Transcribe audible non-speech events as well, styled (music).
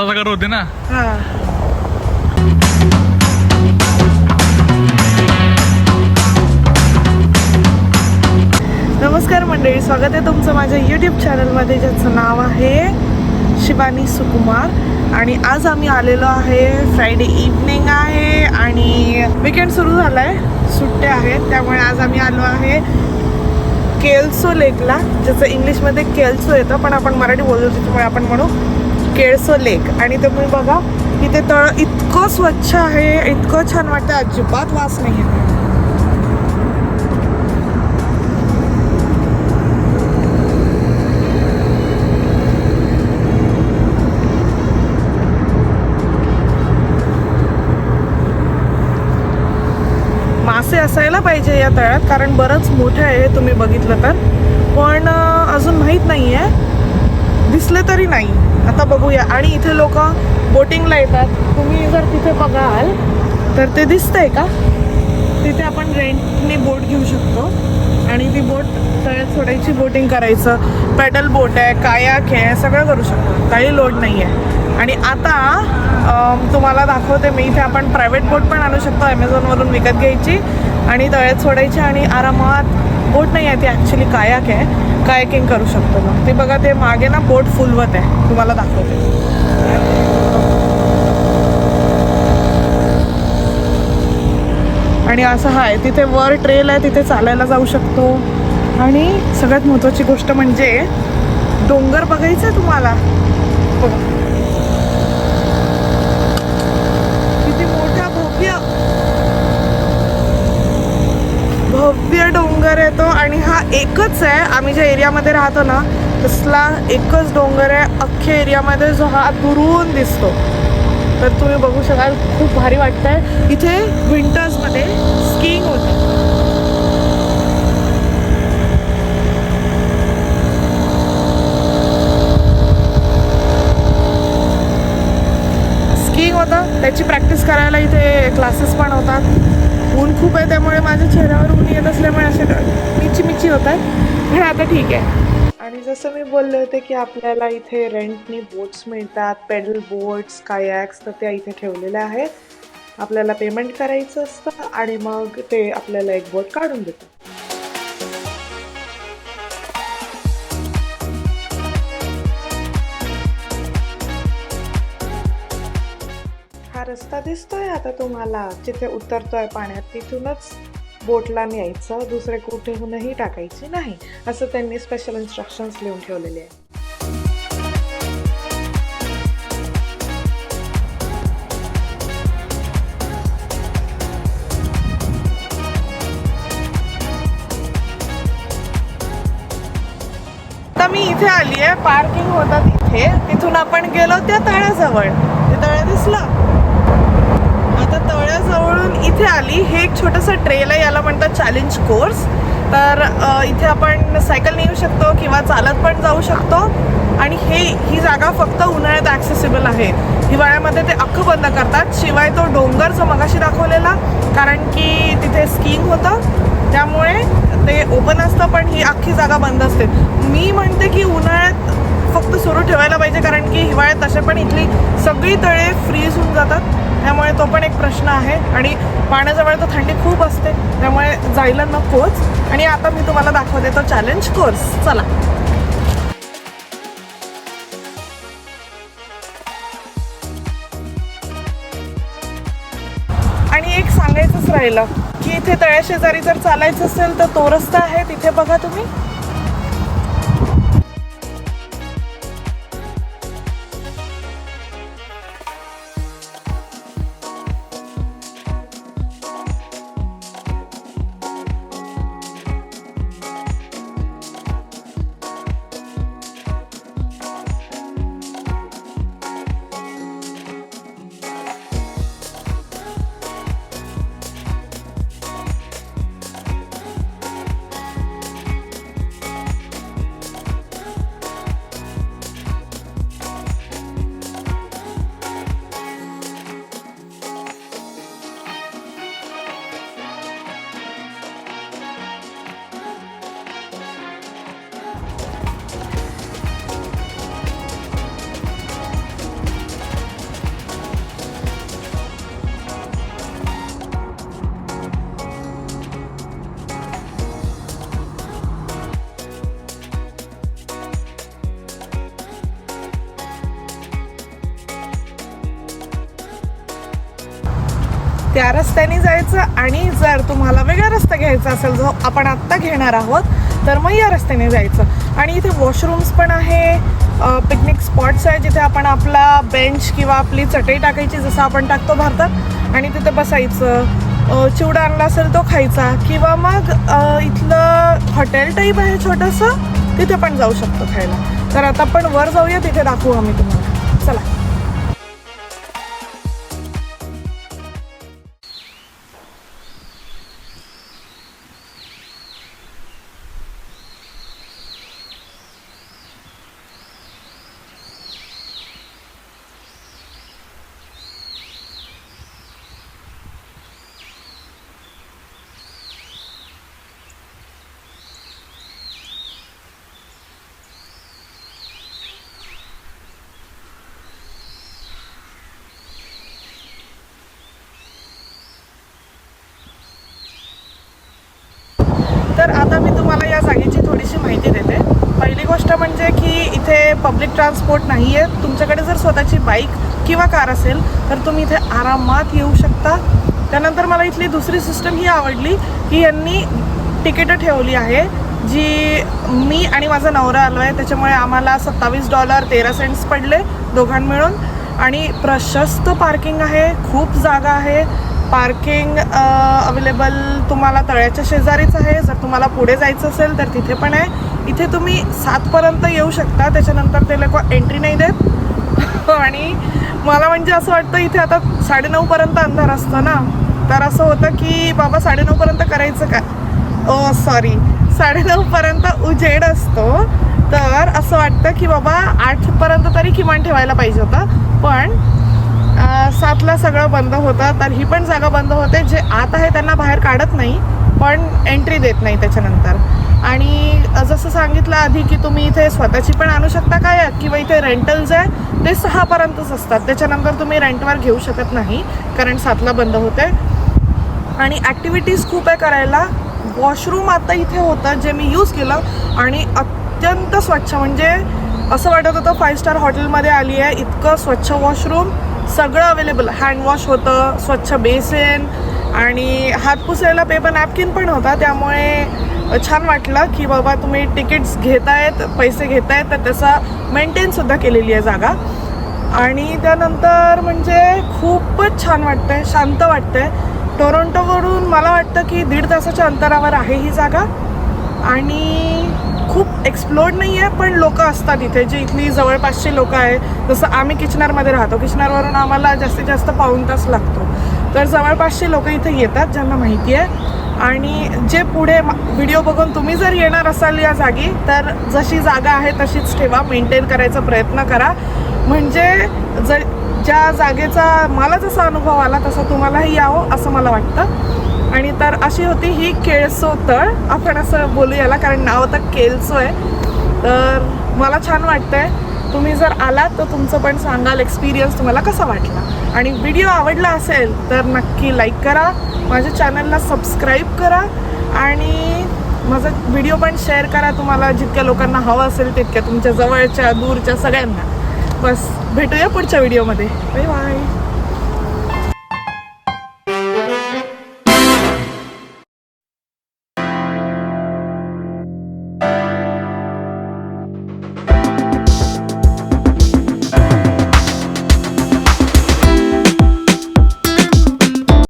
पावसाचा कर होते ना. नमस्कार मंडळी स्वागत आहे तुमचं माझ्या यूट्यूब चॅनलमध्ये ज्याचं नाव आहे शिवानी सुकुमार. आणि आज आम्ही आलेलो आहे फ्रायडे इव्हनिंग आहे आणि विकेंड सुरू झाला आहे सुट्टे आहेत त्यामुळे आज आम्ही आलो आहे केल्सो लेकला ज्याचं इंग्लिशमध्ये केल्सो येतं पण आपण मराठी बोलतो त्याच्यामुळे आपण म्हणू केळसो लेक. आणि तुम्ही बघा इथे तळ इतकं स्वच्छ आहे इतकं छान वाटतं अजिबात वास नाही आहे मासे असायला पाहिजे या तळ्यात कारण बरंच मोठं आहे तुम्ही बघितलं तर. पण अजून माहीत नाही आहे दिसले तरी नाही. आता बघूया. आणि इथे लोक बोटिंगला येतात. तुम्ही जर तिथे बघाल तर ते दिसतंय का? तिथे आपण रेंटने बोट घेऊ शकतो. आणि ती बोट तळ्यात सोडायची बोटिंग करायचं. पेडल बोट आहे कायाक आहे सगळं करू शकतो. काही लोड नाही आहे आणि आता तुम्हाला दाखवते मी. इथे आपण प्रायव्हेट बोट पण आणू शकतो. ॲमेझॉनवरून विकत घ्यायची. आणि तळ्यात सोडायची. आणि आरामात बोट नाही आहे ती ॲक्च्युली कायाक आहे. कायकिंग करू शकतो मग. ते बघा ते मागे ना बोट फुलवत आहे. तुम्हाला दाखवते. आणि असं आहे तिथे वर ट्रेल आहे तिथे चालायला जाऊ शकतो. आणि सगळ्यात महत्त्वाची गोष्ट म्हणजे डोंगर बघायचं आहे तुम्हाला. बघा. किती मोठा भव्य भव्य डोंगर येतो आणि हा एकच आहे. आम्ही ज्या एरियामध्ये राहतो ना तसला एकच डोंगर आहे. अख्ख्या एरियामध्ये जो हा दुरून दिसतो. तर तुम्ही बघू शकाल खूप भारी वाटतंय. इथे विंटर्समध्ये स्कीइंग होतं. स्कीइंग होतं. त्याची प्रॅक्टिस करायला इथे क्लासेस पण होतात. ऊन खूप आहे त्यामुळे माझ्या चेहऱ्यावर ऊन येत असल्यामुळे असे मिची मिची होत आहे पण आता ठीक आहे. आणि जसं मी बोलले होते की आपल्याला इथे रेंटनी बोट्स मिळतात पेडल बोट्स कायॅक्स तर त्या इथे ठेवलेल्या आहेत. आपल्याला पेमेंट करायचं असतं आणि मग ते आपल्याला एक बोट काढून देतात. हा रस्ता दिसतोय. आता तुम्हाला जिथे उतरतोय पाण्यात तिथूनच बोटला न्यायचं. दुसरे कुठेहूनही टाकायची नाही. असं त्यांनी स्पेशल इन्स्ट्रक्शन्स लिहून ठेवलेले आहे मी इथे आली आहे पार्किंग होता तिथे. तिथून आपण गेलो त्या तळ्याजवळ. ते तळ्या दिसलं. आता इथे आली. हे एक छोटंसं ट्रेल आहे याला म्हणतात चॅलेंज कोर्स तर इथे आपण सायकल नेऊ शकतो किंवा चालत पण जाऊ शकतो. आणि हे ही जागा फक्त उन्हाळ्यात ॲक्सेसिबल आहे. हिवाळ्यामध्ये ते अख्खं बंद करतात. शिवाय तो डोंगर जो मगाशी दाखवलेला कारण की तिथे स्कीइंग होतं. त्यामुळे ते ओपन असतं पण ही अख्खी जागा बंद असते. मी म्हणते की उन्हाळ्यात फक्त सुरू ठेवायला पाहिजे कारण की हिवाळ्यात तसे पण इथली सगळी तळे फ्रीज होऊन जातात. त्यामुळे तो पण एक प्रश्न आहे. आणि पाण्याजवळ तर थंडी खूप असते. त्यामुळे जायला नकोच. आणि आता मी तुम्हाला दाखवते तो चॅलेंज कोर्स चला. आणि एक सांगायचंच राहिलं की इथे तळ्याशेजारी जर चालायचं असेल तर तो रस्ता आहे. तिथे बघा तुम्ही. त्या रस्त्याने जायचं आणि जर तुम्हाला वेगळा रस्ता घ्यायचा असेल जो आपण आत्ता घेणार आहोत तर मग या रस्त्याने जायचं. आणि इथे वॉशरूम्स पण आहे पिकनिक स्पॉट्स आहे जिथे आपण आपला बेंच किंवा आपली चटई टाकायची जसं आपण टाकतो भारतात आणि तिथे बसायचं. चिवडा आणला असेल तो खायचा किंवा मग इथलं हॉटेल टाईप आहे छोटंसं तिथे पण जाऊ शकतो खायला. तर आता आपण वर जाऊया तिथे दाखवू आम्ही तुम्हाला. तर आता मी तुम्हाला या जागेची थोडीशी माहिती देते. पहिली गोष्ट म्हणजे की इथे पब्लिक ट्रान्सपोर्ट नाही आहे तुमच्याकडे जर स्वतःची बाईक किंवा कार असेल तर तुम्ही इथे आरामात येऊ शकता. त्यानंतर मला इथली दुसरी सिस्टम ही आवडली की यांनी तिकीटं ठेवली आहे जी मी आणि माझा नवरा आलो आहे त्याच्यामुळे आम्हाला सत्तावीस डॉलर तेरा सेंट्स पडले दोघां मिळून आणि प्रशस्त पार्किंग आहे खूप जागा आहे. पार्किंग अवेलेबल तुम्हाला तळ्याच्या शेजारीच आहे. जर तुम्हाला पुढे जायचं असेल तर तिथे पण आहे. इथे तुम्ही सातपर्यंत येऊ शकता. त्याच्यानंतर ते लोक एंट्री नाही देत. (laughs) आणि मला म्हणजे असं वाटतं इथे आता साडेनऊपर्यंत अंधार असतं ना? तर असं होतं की बाबा साडेनऊपर्यंत करायचं का ओ सॉरी साडेनऊपर्यंत उजेड असतो. तर असं वाटतं की बाबा आठपर्यंत तरी किमान ठेवायला पाहिजे होतं. पण सातला सगळं बंद होतं तर ही पण जागा बंद होते जे आत आहे त्यांना बाहेर काढत नाही पण एंट्री देत नाही त्याच्यानंतर. आणि जसं सांगितलं आधी की तुम्ही इथे स्वतःची पण आणू शकता काय किंवा इथे रेंटल्स आहे ते सहापर्यंतच असतात. त्याच्यानंतर तुम्ही रेंटवर घेऊ शकत नाही कारण सातला बंद होते. आणि ॲक्टिव्हिटीज खूप आहे करायला. वॉशरूम आता इथे होतं जे मी यूज केलं आणि अत्यंत स्वच्छ. म्हणजे असं वाटत होतं फाईव्ह स्टार हॉटेलमध्ये आली आहे इतकं स्वच्छ वॉशरूम सगळं अवेलेबल हँडवॉश होतं स्वच्छ बेसिन आणि हात पुसायला पेपर नॅपकिन पण होता. त्यामुळे छान वाटलं की बाबा तुम्ही तिकीट्स घेतायत पैसे घेतायत तर त्याचा मेंटेनसुद्धा केलेली आहे जागा. आणि त्यानंतर म्हणजे खूपच छान वाटतंय शांत वाटतंय. टोरोंटोवरून मला वाटतं की दीड तासाच्या अंतरावर आहे ही जागा. आणि खूप एक्सप्लोर्ड नाही आहे पण लोक असतात इथे जे इथली जवळपासची लोक आहे जसं आम्ही किचनरमध्ये राहतो किचनरवरून आम्हाला जास्तीत जास्त पाऊण तास लागतो. तर जवळपासची लोक इथे येतात ज्यांना माहिती आहे. आणि जे पुढे व्हिडिओ बघून तुम्ही जर येणार असाल या जागी तर जशी जागा आहे तशीच ठेवा मेंटेन करायचा प्रयत्न करा. म्हणजे ज ज्या जागेचा मला जसा अनुभव आला तसा तुम्हालाही यावं असं मला वाटतं. आणि तर अशी होती ही केळसो तळ. आपण असं बोलू याला कारण नाव तर केळसो आहे. तर मला छान वाटतंय. तुम्ही जर आलात तर तुमचं पण सांगाल एक्सपिरियन्स तुम्हाला कसा वाटला. आणि व्हिडिओ आवडला असेल तर नक्की लाईक करा. माझ्या चॅनलला सबस्क्राईब करा. आणि माझा व्हिडिओ पण शेअर करा. तुम्हाला जितक्या लोकांना हवं असेल तितक्या तुमच्या जवळच्या दूरच्या सगळ्यांना. बस भेटूया पुढच्या व्हिडिओमध्ये बाय बाय